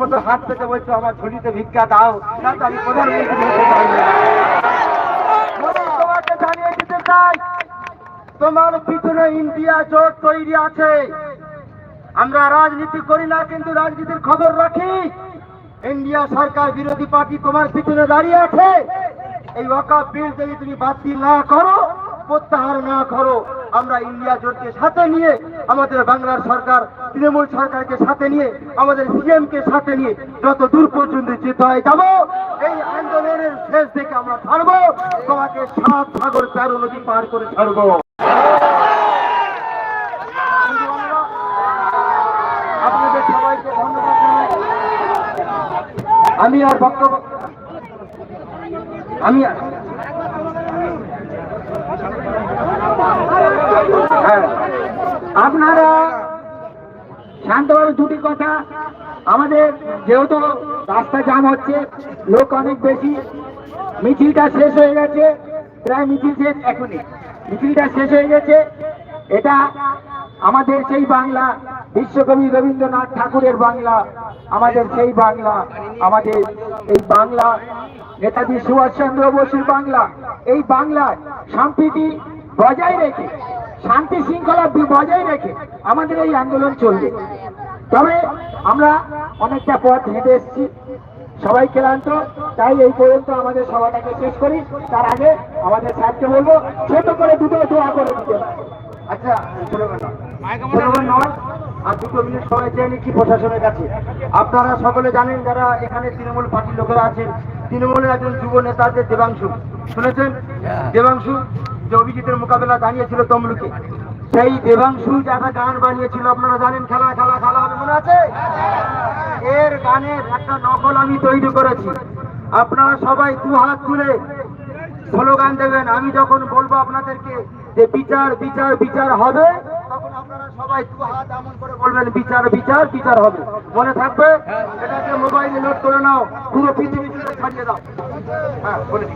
মতো হাত পেতে বলছো, আমার ঝুলিতে ভিক্ষা দাও আমি প্রধানমন্ত্রী তোমার পিছনে ইন্ডিয়া জোট তৈরি আছে। আমরা রাজনীতি করি না, কিন্তু রাজনীতির খবর রাখি। ইন্ডিয়া সরকার বিরোধী পার্টি তোমার পিছনে দাঁড়িয়ে আছে। এই ওয়াকাফ বিল যদি তুমি বাতিল না করো, প্রত্যাহার না করো আমরা ইন্ডিয়া জোটকে সাথে নিয়ে, আমাদের বাংলার সরকার, তৃণমূল সরকারকে সাথে নিয়ে, আমাদের সিএম কে সাথে নিয়ে যত দূর পর্যন্ত যেতে হয় যাব, এই আন্দোলনের শেষ থেকে আমরা ছাড়বো, তোমাকে সাত সাগর তেরো নদী পার করে ছাড়বো। আপনাদের আমি আর বক্তব্য আমি আপনারা শান্তভাবে দুটি কথা। আমাদের যেহেতু রাস্তা জাম হচ্ছে, লোক অনেক বেশি। মিছিলটা শেষ হয়ে গেছে, প্রায় মিছিল শেষ এখনই। মিছিলটা শেষ হয়ে গেছে। এটা আমাদের সেই বাংলা, বিশ্বকবি রবীন্দ্রনাথ ঠাকুরের বাংলা, আমাদের সেই বাংলা, আমাদের এই বাংলা, নেতাজি সুভাষচন্দ্র বসুর বাংলা। এই বাংলায় সম্প্রীতি বজায় রেখে শান্তি শৃঙ্খলা বজায় রেখে আমাদের এই আন্দোলন চলবে। তবে আমরা অনেকটা পথ হেঁটে এসেছি। সবাই ক্লান্ত তাই এই পর্যন্ত আমাদের সভাটাকে শেষ করি। তার আগে আমাদের স্যারকে বলব ছোট করে দুটো দোয়া করে দিতে আচ্ছা নয়। আর দুটো মিনিট সময় চেয়ে নিচ্ছি প্রশাসনের কাছে। আপনারা সকলে জানেন যারা এখানে তৃণমূল পার্টির লোকেরা আছেন তৃণমূলের একজন যুব নেতা আছে দেবাংশু। শুনেছেন? দেবাংশু যে অভিজিতের মোকাবেলা দাঁড়িয়েছিল তমলুকে। সেই দেবাংশু যারা গান বানিয়েছিল আপনারা জানেন খেলা খেলা খেলা হবে মনে আছে? এর গানের একটা নকল আমি তৈরি করেছি। আপনারা সবাই দু হাত তুলে স্লোগান দেবেন। আমি যখন বলব আপনাদেরকে যে বিচার বিচার বিচার হবে তখন আপনারা সবাই দু হাত এমন করে বলবেন বিচার বিচার বিচার হবে। মনে থাকবে? এটাকে মোবাইলে নোট করে নাও পুরো পৃথিবী জুড়ে ছাড়িয়ে দাও। হ্যাঁ বলে